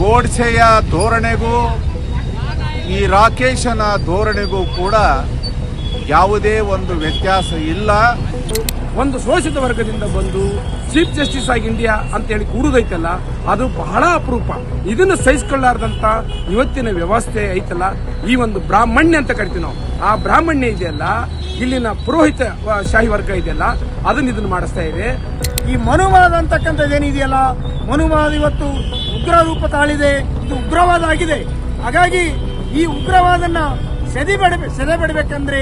ಗೋಡ್ಸೆಯ ಧೋರಣೆಗೂ, ಈ ರಾಕೇಶನ ಧೋರಣೆಗೂ ಕೂಡ ಯಾವುದೇ ಒಂದು ವ್ಯತ್ಯಾಸ ಇಲ್ಲ. ಒಂದು ಶೋಷಿತ ವರ್ಗದಿಂದ ಬಂದು ಚೀಫ್ ಜಸ್ಟಿಸ್ ಆಗಿ ಇಂಡಿಯಾ ಅಂತ ಹೇಳಿ ಕೂಡುದೈತಲ್ಲ, ಅದು ಬಹಳ ಅಪರೂಪ. ಇದನ್ನ ಸಹಿಸಿಕೊಳ್ಳಾರ್ದಂತ ಇವತ್ತಿನ ವ್ಯವಸ್ಥೆ ಐತಲ್ಲ, ಈ ಒಂದು ಬ್ರಾಹ್ಮಣ್ಯ ಅಂತ ಕರಿತೀವಿ ನಾವು. ಆ ಬ್ರಾಹ್ಮಣ್ಯ ಇದೆಯಲ್ಲ, ಇಲ್ಲಿನ ಪುರೋಹಿತ ಶಾಹಿ ವರ್ಗ ಇದೆಯಲ್ಲ, ಅದನ್ನ ಇದನ್ನ ಮಾಡಿಸ್ತಾ ಇದೆ. ಈ ಮನುವಾದ ಅಂತಕ್ಕಂಥದ್ದು ಏನಿದೆಯಲ್ಲ, ಮನುವಾದ ಇವತ್ತು ಉಗ್ರ ರೂಪ ತಾಳಿದೆ. ಇದು ಉಗ್ರವಾದ ಆಗಿದೆ ಹಾಗಾಗಿ ಈ ಉಗ್ರವಾದನ್ನ ಸೆದೆಬಡ ಸೆದೆಬಡಬೇಕಂದ್ರೆ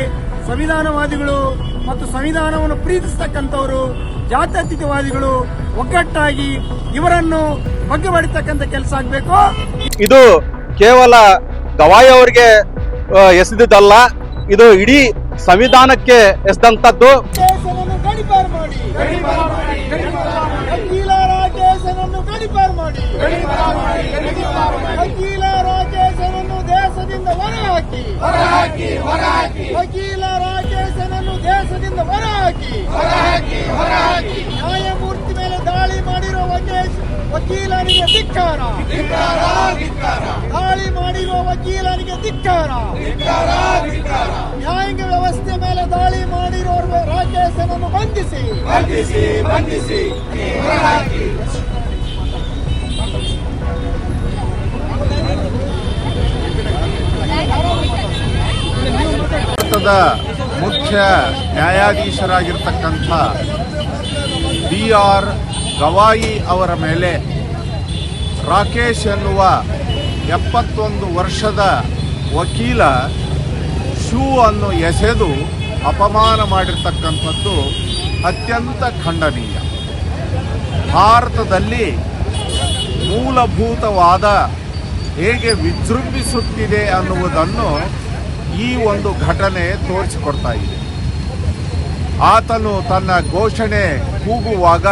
ಸಂವಿಧಾನವಾದಿಗಳು ಮತ್ತು ಸಂವಿಧಾನವನ್ನು ಪ್ರೀತಿಸ್ತಕ್ಕಂಥವರು ಜಾತ್ಯತೀತವಾದಿಗಳು ಒಗ್ಗಟ್ಟಾಗಿ ಇವರನ್ನು ಬಗ್ಗೆ ಬಡಿತಕ್ಕಂಥ ಕೆಲಸ ಆಗಬೇಕು? ಇದು ಕೇವಲ ಗವಾಯಿ ಅವರಿಗೆ ಎಸೆದಿದ್ದಲ್ಲ. ಇದು ಇಡೀ ಸಂವಿಧಾನಕ್ಕೆ ಎಸೆದಂತದ್ದು ಮಾಡಿ. ಗಡಿಪಾರು ಮಾಡಿ ವಕೀಲ ರಾಕೇಶನನ್ನು ದೇಶದಿಂದ ಹೊರಹಾಕಿ. ವಕೀಲ ರಾಕೇಶನನ್ನು ದೇಶದಿಂದ ಹೊರಹಾಕಿ. ನ್ಯಾಯಮೂರ್ತಿ ಮೇಲೆ ದಾಳಿ ಮಾಡಿರುವ ವಕೇಶ್ ವಕೀಲನಿಗೆ ಧಿಕ್ಕಾರ. ದಾಳಿ ಮಾಡಿರುವ ವಕೀಲನಿಗೆ ಧಿಕ್ಕಾರ. ನ್ಯಾಯಾಂಗ ವ್ಯವಸ್ಥೆ ಮೇಲೆ ದಾಳಿ ಮಾಡಿರುವ ರಾಕೇಶನನ್ನು ಬಂಧಿಸಿ. ಭಾರತದ ಮುಖ್ಯ ನ್ಯಾಯಾಧೀಶರಾಗಿರ್ತಕ್ಕಂಥ ಬಿ ಆರ್ ಗವಾಯಿ ಅವರ ಮೇಲೆ ರಾಕೇಶ್ ಎನ್ನುವ ಎಪ್ಪತ್ತೊಂದು ವರ್ಷದ ವಕೀಲ ಶೂ ಅನ್ನು ಎಸೆದು ಅಪಮಾನ ಮಾಡಿರ್ತಕ್ಕಂಥದ್ದು ಅತ್ಯಂತ ಖಂಡನೀಯ. ಭಾರತದಲ್ಲಿ ಮೂಲಭೂತವಾದ ಹೇಗೆ ವಿಜೃಂಭಿಸುತ್ತಿದೆ ಅನ್ನುವುದನ್ನು ಈ ಒಂದು ಘಟನೆ ತೋರಿಸಿಕೊಡ್ತಾ ಇದೆ. ಆತನು ತನ್ನ ಘೋಷಣೆ ಕೂಗುವಾಗ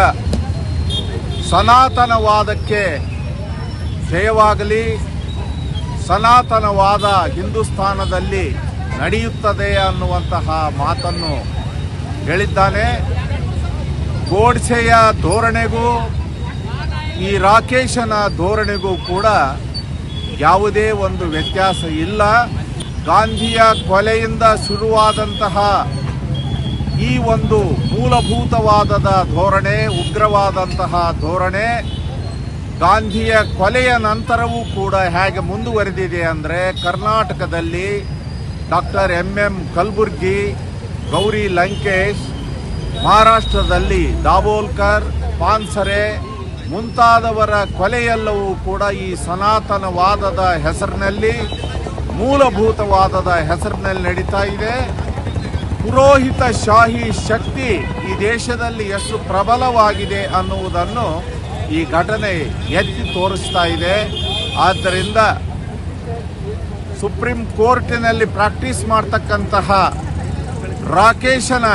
ಸನಾತನವಾದಕ್ಕೆ ಜಯವಾಗಲಿ, ಸನಾತನವಾದ ಹಿಂದೂಸ್ತಾನದಲ್ಲಿ ನಡೆಯುತ್ತದೆ ಅನ್ನುವಂತಹ ಮಾತನ್ನು ಹೇಳಿದ್ದಾನೆ. ಗೋಡ್ಸೆಯ ಧೋರಣೆಗೂ ಈ ರಾಕೇಶನ ಧೋರಣೆಗೂ ಕೂಡ ಯಾವುದೇ ಒಂದು ವ್ಯತ್ಯಾಸ ಇಲ್ಲ. ಗಾಂಧಿಯ ಕೊಲೆಯಿಂದ ಶುರುವಾದಂತಹ ಈ ಒಂದು ಮೂಲಭೂತವಾದದ ಧೋರಣೆ, ಉಗ್ರವಾದಂತಹ ಧೋರಣೆ, ಗಾಂಧಿಯ ಕೊಲೆಯ ನಂತರವೂ ಕೂಡ ಹೇಗೆ ಮುಂದುವರೆದಿದೆ ಅಂದರೆ ಕರ್ನಾಟಕದಲ್ಲಿ doctor M M Kalburgi, Gauri Lankesh, ಮಹಾರಾಷ್ಟ್ರದಲ್ಲಿ ದಾಬೋಲ್ಕರ್ ಪಾನ್ಸರೆ ಮುಂತಾದವರ ಕೊಲೆಯೆಲ್ಲವೂ ಕೂಡ ಈ ಸನಾತನವಾದದ ಹೆಸರಿನಲ್ಲಿ, ಮೂಲಭೂತವಾದದ ಹೆಸರಿನಲ್ಲಿ ನಡೀತಾ ಇದೆ. ಪುರೋಹಿತ ಶಾಹಿ ಶಕ್ತಿ ಈ ದೇಶದಲ್ಲಿ ಎಷ್ಟು ಪ್ರಬಲವಾಗಿದೆ ಅನ್ನುವುದನ್ನು ಈ ಘಟನೆ ಎತ್ತಿ ತೋರಿಸ್ತಾ ಇದೆ. ಆದ್ದರಿಂದ ಸುಪ್ರೀಂ ಕೋರ್ಟಿನಲ್ಲಿ ಪ್ರಾಕ್ಟೀಸ್ ಮಾಡ್ತಕ್ಕಂತಹ ರಾಕೇಶನ,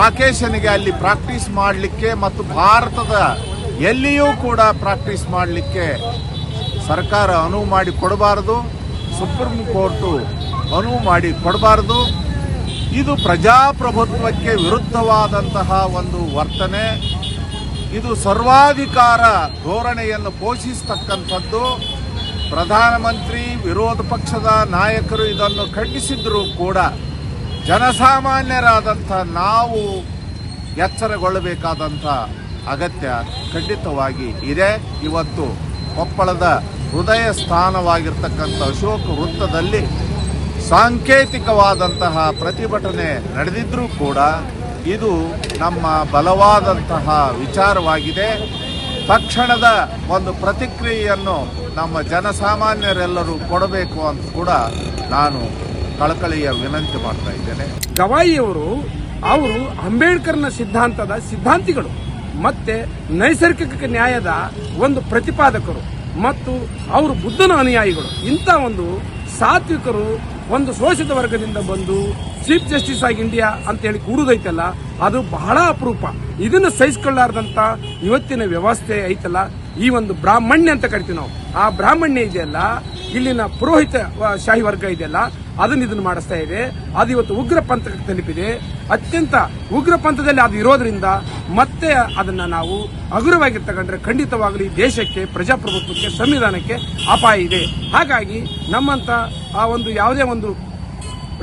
ರಾಕೇಶನಿಗೆ ಅಲ್ಲಿ ಪ್ರಾಕ್ಟೀಸ್ ಮಾಡಲಿಕ್ಕೆ ಮತ್ತು ಭಾರತದ ಎಲ್ಲಿಯೂ ಕೂಡ ಪ್ರಾಕ್ಟೀಸ್ ಮಾಡಲಿಕ್ಕೆ ಸರ್ಕಾರ ಅನುವು ಮಾಡಿ ಕೊಡಬಾರದು, ಸುಪ್ರೀಂ ಕೋರ್ಟು ಅನುವು ಮಾಡಿ ಕೊಡಬಾರದು. ಇದು ಪ್ರಜಾಪ್ರಭುತ್ವಕ್ಕೆ ವಿರುದ್ಧವಾದಂತಹ ಒಂದು ವರ್ತನೆ. ಇದು ಸರ್ವಾಧಿಕಾರ ಧೋರಣೆಯನ್ನು ಪೋಷಿಸತಕ್ಕಂಥದ್ದು. ಪ್ರಧಾನಮಂತ್ರಿ, ವಿರೋಧ ಪಕ್ಷದ ನಾಯಕರು ಇದನ್ನು ಖಂಡಿಸಿದ್ರೂ ಕೂಡ ಜನಸಾಮಾನ್ಯರಾದಂಥ ನಾವು ಎಚ್ಚರಗೊಳ್ಳಬೇಕಾದಂಥ ಅಗತ್ಯ ಖಂಡಿತವಾಗಿ ಇದೆ. ಇವತ್ತು ಕೊಪ್ಪಳದ ಹೃದಯ ಸ್ಥಾನವಾಗಿರ್ತಕ್ಕಂಥ ಅಶೋಕ ವೃತ್ತದಲ್ಲಿ ಸಾಂಕೇತಿಕವಾದಂತಹ ಪ್ರತಿಭಟನೆ ನಡೆದಿದ್ರೂ ಕೂಡ ಇದು ನಮ್ಮ ಬಲವಾದಂತಹ ವಿಚಾರವಾಗಿದೆ. ತಕ್ಷಣದ ಒಂದು ಪ್ರತಿಕ್ರಿಯೆಯನ್ನು ನಮ್ಮ ಜನಸಾಮಾನ್ಯರೆಲ್ಲರೂ ಕೊಡಬೇಕು ಅಂತ ಕೂಡ ನಾನು ಕಳಕಳಿಯ ವಿನಂತಿ ಮಾಡ್ತಾ ಇದ್ದೇನೆ. ಗವಾಯಿಯವರು, ಅವರು ಅಂಬೇಡ್ಕರ್ನ ಸಿದ್ಧಾಂತದ ಸಿದ್ಧಾಂತಿಗಳು. ಮತ್ತೆ ನೈಸರ್ಗಿಕ ನ್ಯಾಯದ ಒಂದು ಪ್ರತಿಪಾದಕರು ಮತ್ತು ಅವರು ಬುದ್ಧನ ಅನುಯಾಯಿಗಳು. ಇಂಥ ಒಂದು ಸಾತ್ವಿಕರು ಒಂದು ಶೋಷಿತ ವರ್ಗದಿಂದ ಬಂದು ಚೀಫ್ ಜಸ್ಟಿಸ್ ಆಗಿ ಇಂಡಿಯಾ ಅಂತ ಹೇಳಿ ಕೂಡುದೈತಲ್ಲ, ಅದು ಬಹಳ ಅಪರೂಪ. ಇದನ್ನ ಸಹಿಸಿಕೊಳ್ಳಾರ್ದಂತ ಇವತ್ತಿನ ವ್ಯವಸ್ಥೆ ಐತಲ್ಲ ಈ ಒಂದು ಬ್ರಾಹ್ಮಣ್ಯ ಅಂತ ಕರಿತೀವಿ ನಾವು. ಆ ಬ್ರಾಹ್ಮಣ್ಯ ಇದೆಯಲ್ಲ, ಇಲ್ಲಿನ ಪುರೋಹಿತ ಶಾಹಿ ವರ್ಗ ಇದೆಯಲ್ಲ, ಅದನ್ನ ಇದನ್ನು ಮಾಡಿಸ್ತಾ ಇದೆ. ಅದು ಇವತ್ತು ಉಗ್ರ ಪಂಥಕ್ಕೆ ತಲುಪಿದೆ. ಅತ್ಯಂತ ಉಗ್ರ ಪಂಥದಲ್ಲಿ ಅದು ಇರೋದ್ರಿಂದ ಮತ್ತೆ ಅದನ್ನ ನಾವು ಹಗುರವಾಗಿ ತಗೊಂಡ್ರೆ ಖಂಡಿತವಾಗಲಿ ದೇಶಕ್ಕೆ, ಪ್ರಜಾಪ್ರಭುತ್ವಕ್ಕೆ, ಸಂವಿಧಾನಕ್ಕೆ ಅಪಾಯ ಇದೆ. ಹಾಗಾಗಿ ನಮ್ಮಂತ ಆ ಒಂದು ಯಾವುದೇ ಒಂದು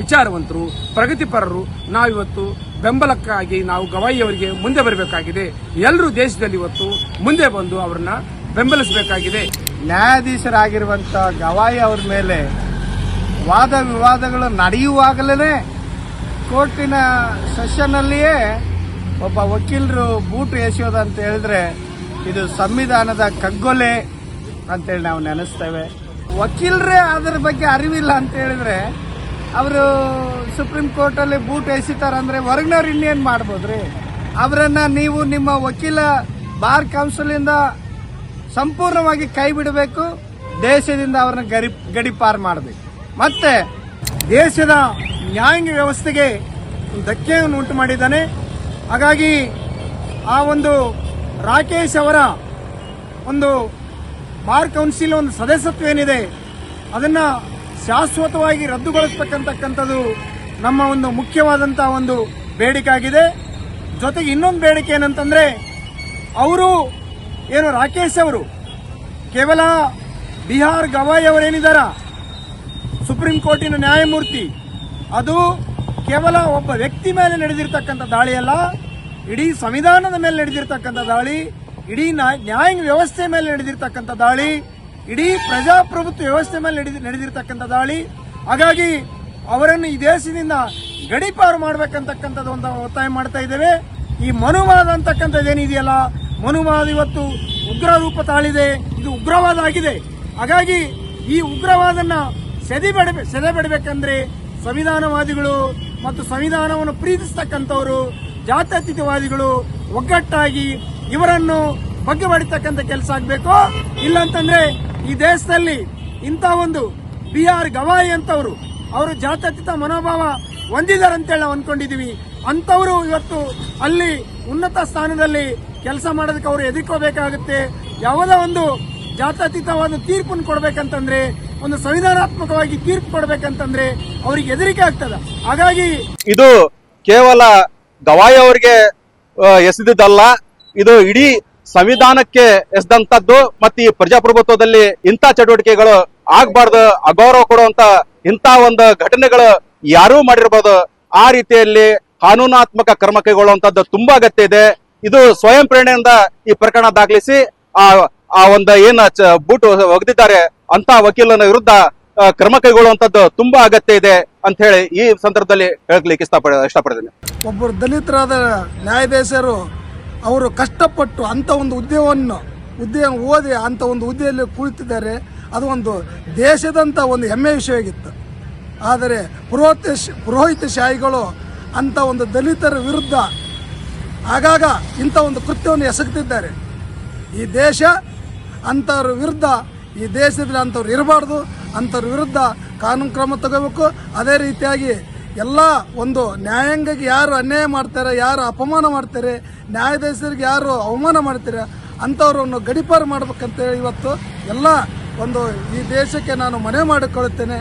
ವಿಚಾರವಂತರು, ಪ್ರಗತಿಪರರು, ನಾವಿವತ್ತು ಬೆಂಬಲಕ್ಕಾಗಿ ನಾವು ಗವಾಯಿ ಅವರಿಗೆ ಮುಂದೆ ಬರಬೇಕಾಗಿದೆ. ಎಲ್ಲರೂ ದೇಶದಲ್ಲಿ ಇವತ್ತು ಮುಂದೆ ಬಂದು ಅವರನ್ನ ಬೆಂಬಲಿಸಬೇಕಾಗಿದೆ. ನ್ಯಾಯಾಧೀಶರಾಗಿರುವಂಥ ಗವಾಯಿ ಅವರ ಮೇಲೆ ವಾದ ವಿವಾದಗಳು ನಡೆಯುವಾಗಲೇ ಕೋರ್ಟಿನ ಸೆಷನ್ನಲ್ಲಿಯೇ ಒಬ್ಬ ವಕೀಲರು ಬೂಟು ಎಸೆಯೋದು ಅಂತ ಹೇಳಿದ್ರೆ ಇದು ಸಂವಿಧಾನದ ಕಗ್ಗೊಲೆ ಅಂತೇಳಿ ನಾವು ನೆನೆಸ್ತೇವೆ. ವಕೀಲರೇ ಅದರ ಬಗ್ಗೆ ಅರಿವಿಲ್ಲ ಅಂತ ಹೇಳಿದ್ರೆ ಅವರು ಸುಪ್ರೀಂ ಕೋರ್ಟಲ್ಲಿ ಬೂಟ್ ಎಸಿತಾರಂದ್ರೆ ಹೊರಗಿನವ್ರು ಇನ್ನೇನು ಮಾಡ್ಬೋದ್ರಿ? ಅವರನ್ನ ನೀವು ನಿಮ್ಮ ವಕೀಲ ಬಾರ್ ಕೌನ್ಸಿಲಿಂದ ಸಂಪೂರ್ಣವಾಗಿ ಕೈ ಬಿಡಬೇಕು, ದೇಶದಿಂದ ಅವರನ್ನ ಗರಿ, ಗಡಿಪಾರು ಮಾಡಬೇಕು. ಮತ್ತೆ ದೇಶದ ನ್ಯಾಯಾಂಗ ವ್ಯವಸ್ಥೆಗೆ ಧಕ್ಕೆಯನ್ನು ಉಂಟು ಮಾಡಿದ್ದಾನೆ. ಹಾಗಾಗಿ ಆ ಒಂದು ರಾಕೇಶ್ ಅವರ ಒಂದು ಬಾರ್ ಕೌನ್ಸಿಲ್ ಒಂದು ಸದಸ್ಯತ್ವ ಏನಿದೆ, ಅದನ್ನ ಶಾಶ್ವತವಾಗಿ ರದ್ದುಗೊಳಿಸಬೇಕಂತಕ್ಕಂಥದ್ದು ನಮ್ಮ ಒಂದು ಮುಖ್ಯವಾದಂಥ ಒಂದು ಬೇಡಿಕೆ ಆಗಿದೆ ಜೊತೆಗೆ ಇನ್ನೊಂದು ಬೇಡಿಕೆ ಏನಂತಂದ್ರೆ, ಅವರು, ಏನು ರಾಕೇಶ್ ಅವರು, ಕೇವಲ ಬಿಹಾರ್ ಗವಾಯಿ ಅವರೇನಿದಾರ? ಸುಪ್ರೀಂ ಕೋರ್ಟಿನ ನ್ಯಾಯಮೂರ್ತಿ. ಅದು ಕೇವಲ ಒಬ್ಬ ವ್ಯಕ್ತಿ ಮೇಲೆ ನಡೆದಿರ್ತಕ್ಕಂಥ ದಾಳಿಯಲ್ಲ ಇಡೀ ಸಂವಿಧಾನದ ಮೇಲೆ ನಡೆದಿರ್ತಕ್ಕಂಥ ದಾಳಿ, ಇಡೀ ನ್ಯಾಯ- ನ್ಯಾಯಾಂಗ ವ್ಯವಸ್ಥೆ ಮೇಲೆ ನಡೆದಿರ್ತಕ್ಕಂಥ ದಾಳಿ. ಇಡೀ ಪ್ರಜಾಪ್ರಭುತ್ವ ವ್ಯವಸ್ಥೆ ಮೇಲೆ ನಡೆದಿ, ನಡೆದಿರ್ತಕ್ಕಂಥ ದಾಳಿ. ಹಾಗಾಗಿ ಅವರನ್ನು ಈ ದೇಶದಿಂದ ಗಡಿಪಾರು ಮಾಡಬೇಕಂತಕ್ಕಂಥದ್ದು ಒಂದು ಒತ್ತಾಯ ಮಾಡ್ತಾ ಇದ್ದೇವೆ. ಈ ಮನುವಾದ ಅಂತಕ್ಕಂಥದ್ದು ಏನಿದೆಯಲ್ಲ, ಮನುವಾದ ಇವತ್ತು ಉಗ್ರ ರೂಪ ತಾಳಿದೆ. ಇದು ಉಗ್ರವಾದ ಆಗಿದೆ. ಹಾಗಾಗಿ ಈ ಉಗ್ರವಾದನ್ನ ಸೆದಿಬೇಡ ಸೆದೆಬೇಡಬೇಕಂದ್ರೆ ಸಂವಿಧಾನವಾದಿಗಳು ಮತ್ತು ಸಂವಿಧಾನವನ್ನು ಪ್ರೀತಿಸ್ತಕ್ಕಂಥವರು, ಜಾತ್ಯತೀತವಾದಿಗಳು ಒಗ್ಗಟ್ಟಾಗಿ ಇವರನ್ನು ಬಗ್ಗೆ ಕೆಲಸ ಆಗಬೇಕು? ಇಲ್ಲಂತಂದ್ರೆ ಈ ದೇಶದಲ್ಲಿ ಇಂಥ ಒಂದು ಬಿ ಆರ್ ಗವಾಯಿ ಅಂತವರು, ಅವರು ಜಾತ್ಯತೀತ ಮನೋಭಾವ ಹೊಂದಿದ್ದಾರೆ ನಾವು ಅಂದ್ಕೊಂಡಿದ್ದೀವಿ ಅಂತವರು ಇವತ್ತು ಅಲ್ಲಿ ಉನ್ನತ ಸ್ಥಾನದಲ್ಲಿ ಕೆಲಸ ಮಾಡೋದಕ್ಕೆ ಅವರು ಎದುರ್ಕೋಬೇಕಾಗುತ್ತೆ ಯಾವುದೋ ಒಂದು ಜಾತ್ಯತೀತವಾದ ತೀರ್ಪನ್ನು ಕೊಡ್ಬೇಕಂತಂದ್ರೆ, ಒಂದು ಸಂವಿಧಾನಾತ್ಮಕವಾಗಿ ತೀರ್ಪು ಕೊಡ್ಬೇಕಂತಂದ್ರೆ ಅವರಿಗೆ ಹೆದರಿಕೆ ಆಗ್ತದ. ಹಾಗಾಗಿ ಇದು ಕೇವಲ ಗವಾಯಿ ಅವರಿಗೆ ಎಸೆದಿದ್ದಲ್ಲ, ಇದು ಇಡೀ ಸಂವಿಧಾನಕ್ಕೆ ಎಸ್ದಂತದ್ದು ಮತ್ತೆ ಈ ಪ್ರಜಾಪ್ರಭುತ್ವದಲ್ಲಿ ಇಂಥ ಚಟುವಟಿಕೆಗಳು ಆಗ್ಬಾರ್ದು, ಅಗೌರವ ಕೊಡುವಂತ ಇಂಥ ಒಂದು ಘಟನೆಗಳು ಯಾರೂ ಮಾಡಿರ್ಬೋದು, ಆ ರೀತಿಯಲ್ಲಿ ಕಾನೂನಾತ್ಮಕ ಕ್ರಮ ಕೈಗೊಳ್ಳುವಂತದ್ದು ತುಂಬಾ ಅಗತ್ಯ ಇದೆ. ಇದು ಸ್ವಯಂ ಪ್ರೇರಣೆಯಿಂದ ಈ ಪ್ರಕರಣ ದಾಖಲಿಸಿ, ಆ ಆ ಒಂದು ಏನ ಬೂಟು ಒಗೆದಿದ್ದಾರೆ ಅಂತ ವಕೀಲನ ವಿರುದ್ಧ ಕ್ರಮ ಕೈಗೊಳ್ಳುವಂತದ್ದು ತುಂಬಾ ಅಗತ್ಯ ಇದೆ ಅಂತ ಹೇಳಿ ಈ ಸಂದರ್ಭದಲ್ಲಿ ಹೇಳಲಿಕ್ಕೆ ಇಷ್ಟಪಡ, ಇಷ್ಟಪಡ್ತೀನಿ. ಒಬ್ಬರು ದಲಿತರಾದ ನ್ಯಾಯಾಧೀಶರು ಅವರು ಕಷ್ಟಪಟ್ಟು ಅಂಥ ಒಂದು ಹುದ್ದೆಯನ್ನು ಹುದ್ದೆಯ ಓದಿ ಅಂಥ ಒಂದು ಹುದ್ದೆಯಲ್ಲಿ ಕುಳಿತಿದ್ದಾರೆ, ಅದು ಒಂದು ದೇಶದಂಥ ಒಂದು ಹೆಮ್ಮೆ ವಿಷಯವಾಗಿತ್ತು. ಆದರೆ ಪುರೋಹಿತ ಪುರೋಹಿತ ಶಾಹಿಗಳು ಅಂಥ ಒಂದು ದಲಿತರ ವಿರುದ್ಧ ಆಗಾಗ ಇಂಥ ಒಂದು ಕೃತ್ಯವನ್ನು ಎಸಗುತ್ತಿದ್ದಾರೆ ಈ ದೇಶ ಅಂಥವ್ರ ವಿರುದ್ಧ, ಈ ದೇಶದಲ್ಲಿ ಅಂಥವ್ರು ಇರಬಾರ್ದು, ಅಂಥವ್ರ ವಿರುದ್ಧ ಕಾನೂನು ಕ್ರಮ ತಗೋಬೇಕು, ಅದೇ ರೀತಿಯಾಗಿ ಎಲ್ಲ ಒಂದು ನ್ಯಾಯಾಂಗಕ್ಕೆ ಯಾರು ಅನ್ಯಾಯ ಮಾಡ್ತಾರೆ, ಯಾರು ಅಪಮಾನ ಮಾಡ್ತಾರೆ, ನ್ಯಾಯಾಧೀಶರಿಗೆ ಯಾರು ಅವಮಾನ ಮಾಡ್ತಾರೆ, ಅಂಥವ್ರನ್ನು ಗಡಿಪಾರು ಮಾಡ್ಬೇಕಂತೇಳಿ ಇವತ್ತು ಎಲ್ಲ ಒಂದು ಈ ದೇಶಕ್ಕೆ ನಾನು ಮನೆ ಮಾಡಿಕೊಳ್ಳುತ್ತೇನೆ.